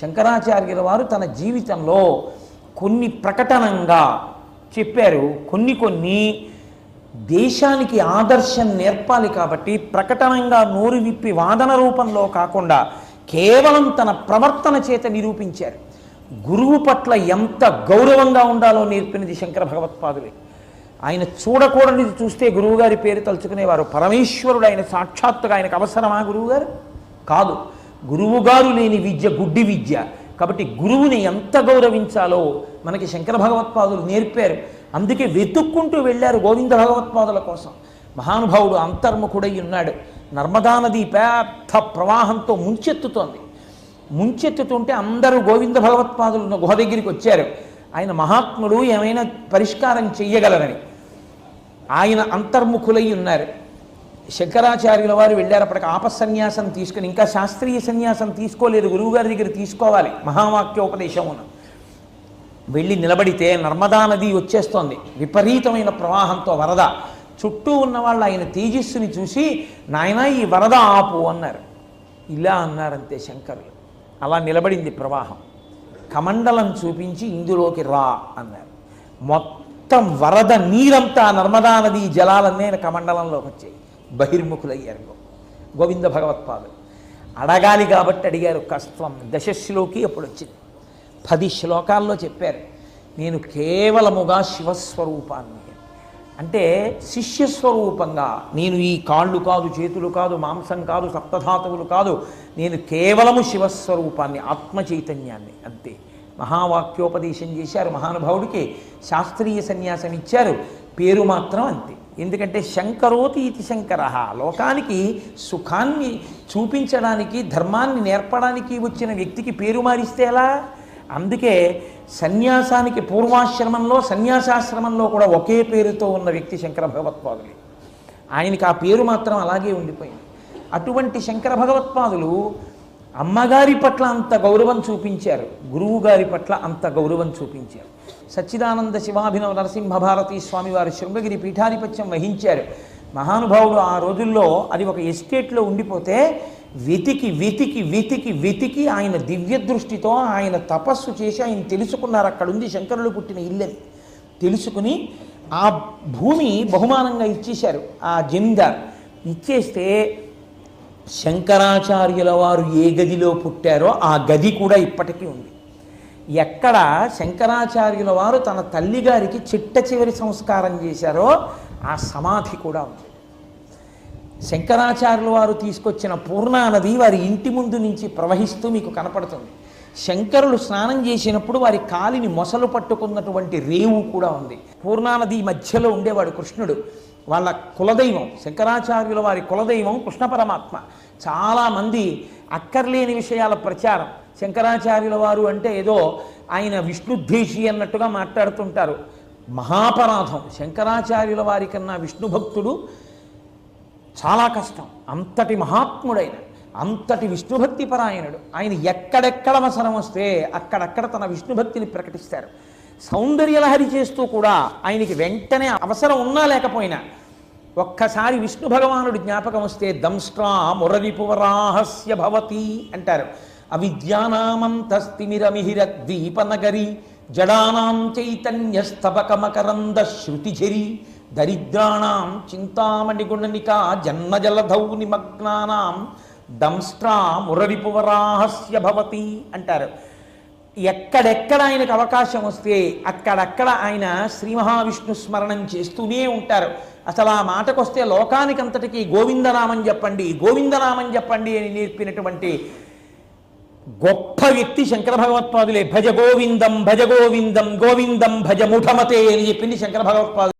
శంకరాచార్యుల వారు తన జీవితంలో కొన్ని ప్రకటనంగా చెప్పారు. కొన్ని కొన్ని దేశానికి ఆదర్శం నేర్పాలి కాబట్టి ప్రకటనంగా నోరు విప్పి వాదన రూపంలో కాకుండా కేవలం తన ప్రవర్తన చేత నిరూపించారు. గురువు పట్ల ఎంత గౌరవంగా ఉండాలో నేర్పినది శంకర భగవత్పాదులే. ఆయన చూడకూడనిది చూస్తే గురువుగారి పేరు తలుచుకునేవారు. పరమేశ్వరుడు ఆయన సాక్షాత్తుగా ఆయనకు అవసరమా గురువుగారు? కాదు. గురువుగారు లేని విద్య గుడ్డి విద్య. కాబట్టి గురువుని ఎంత గౌరవించాలో మనకి శంకర భగవత్పాదులు నేర్పారు. అందుకే వెతుక్కుంటూ వెళ్ళారు గోవింద భగవత్పాదుల కోసం. మహానుభావుడు అంతర్ముఖుడై ఉన్నాడు. నర్మదా నది పెద్ద ప్రవాహంతో ముంచెత్తుతోంది. ముంచెత్తుతుంటే అందరూ గోవింద భగవత్పాదులు ఉన్న గుహ దగ్గరికి వచ్చారు. ఆయన మహాత్ముడు ఏమైనా పరిష్కారం చెయ్యగలరని. ఆయన అంతర్ముఖులై ఉన్నారు. శంకరాచార్యుల వారు వెళ్ళారు. అప్పటికి ఆపసన్యాసం తీసుకుని ఇంకా శాస్త్రీయ సన్యాసం తీసుకోలేదు. గురువుగారి దగ్గర తీసుకోవాలి. మహావాక్యోపదేశమున. వెళ్ళి నిలబడితే నర్మదా నది వచ్చేస్తోంది. విపరీతమైన ప్రవాహంతో వరద. చుట్టూ ఉన్న వాళ్ళు ఆయన తేజస్సుని చూసి నాయన ఈ వరద ఆపు అన్నారు. ఇలా అన్నారంతే శంకరులు. అలా నిలబడింది ప్రవాహం. కమండలం చూపించి ఇందులోకి రా అన్నారు. మొత్తం వరద నీరంతా నర్మదా నది జలాలన్నీ కమండలంలోకి వచ్చాయి. బహిర్ముఖులయ్యారు. గోవింద భగవత్పాదులు. అడగాలి కాబట్టి అడిగారు. కష్టం దశశ్లోకి అప్పుడు వచ్చింది పది శ్లోకాల్లో చెప్పారు. నేను కేవలముగా శివస్వరూపాన్ని. అంటే శిష్యస్వరూపంగా నేను ఈ కాళ్ళు కాదు చేతులు కాదు మాంసం కాదు సప్తధాతువులు కాదు నేను కేవలము శివస్వరూపాన్ని ఆత్మ చైతన్యాన్ని అంతే. మహావాక్యోపదేశం చేశారు మహానుభావుడికి. శాస్త్రీయ సన్యాసం ఇచ్చారు పేరు మాత్రం అంతే. ఎందుకంటే శంకరోతి ఇది శంకర. లోకానికి సుఖాన్ని చూపించడానికి ధర్మాన్ని నేర్పడానికి వచ్చిన వ్యక్తికి పేరు మారిస్తే ఎలా? అందుకే సన్యాసానికి పూర్వాశ్రమంలో సన్యాసాశ్రమంలో కూడా ఒకే పేరుతో ఉన్న వ్యక్తి శంకర భగవత్పాదులే. ఆయనకి ఆ పేరు మాత్రం అలాగే ఉండిపోయింది. అటువంటి శంకర భగవత్పాదులు అమ్మగారి పట్ల అంత గౌరవం చూపించారు గురువు గారి పట్ల అంత గౌరవం చూపించారు. సచ్చిదానంద శివాభినవ నరసింహ భారతీ స్వామి వారు శృంగగిరి పీఠాధిపత్యం వహించారు. మహానుభావుడు ఆ రోజుల్లో అది ఒక ఎస్టేట్లో ఉండిపోతే వెతికి వెతికి వెతికి వెతికి ఆయన దివ్య దృష్టితో ఆయన తపస్సు చేసి ఆయన తెలుసుకున్నారు. అక్కడ ఉంది శంకరులు పుట్టిన ఇల్లని తెలుసుకుని ఆ భూమి బహుమానంగా ఇచ్చేశారు. ఆ జమీందార్ ఇచ్చేస్తే శంకరాచార్యుల వారు ఏ గదిలో పుట్టారో ఆ గది కూడా ఇప్పటికీ ఉంది. ఎక్కడ శంకరాచార్యుల వారు తన తల్లిగారికి చిట్ట చివరి సంస్కారం చేశారో ఆ సమాధి కూడా ఉంది. శంకరాచార్యుల వారు తీసుకొచ్చిన పూర్ణానది వారి ఇంటి ముందు నుంచి ప్రవహిస్తూ మీకు కనపడుతుంది. శంకరులు స్నానం చేసినప్పుడు వారి కాలిని మొసలు పట్టుకున్నటువంటి రేవు కూడా ఉంది. పూర్ణానది మధ్యలో ఉండేవాడు కృష్ణుడు. వాళ్ళ కులదైవం శంకరాచార్యుల వారి కులదైవం కృష్ణ పరమాత్మ. చాలామంది అక్కర్లేని విషయాల ప్రచారం. శంకరాచార్యుల వారు అంటే ఏదో ఆయన విష్ణుద్దేశి అన్నట్టుగా మాట్లాడుతుంటారు. మహాపరాధం. శంకరాచార్యుల వారి కన్నా విష్ణు భక్తుడు చాలా కష్టం. అంతటి మహాత్ముడైన అంతటి విష్ణుభక్తి పరాయణుడు ఆయన ఎక్కడెక్కడ అవసరం వస్తే అక్కడక్కడ తన విష్ణుభక్తిని ప్రకటిస్తారు. సౌందర్యలహరి చేస్తూ కూడా ఆయనకి వెంటనే అవసరం ఉన్నా లేకపోయినా ఒక్కసారి విష్ణు భగవానుడు జ్ఞాపకం వస్తే దంష్ట్రా మురరిపువరాహస్య భవతి అంటారు. అవిద్యానామంతస్తిమిరమిహిరద్వీపనగరి జడానాం చైతన్యస్తబకమకరంద శృతిఝరి దరిద్రాణం చింతామణిగుణనికా జన్మజలధౌ నిమగ్నానాం దంష్ట్రా మురరిపువరాహస్య భవతి అంటారు. ఎక్కడెక్కడ ఆయనకు అవకాశం వస్తే అక్కడక్కడ ఆయన శ్రీ మహావిష్ణు స్మరణం చేస్తూనే ఉంటారు. అసలు ఆ మాటకొస్తే లోకానికంతటికీ గోవిందనామం చెప్పండి గోవిందనామం చెప్పండి అని నేర్పినటువంటి గొప్ప వ్యక్తి శంకర భగవత్పాదులే. భజ గోవిందం భజ గోవిందం గోవిందం భజ ముఠమతే అని చెప్పింది శంకర భగవత్పాదు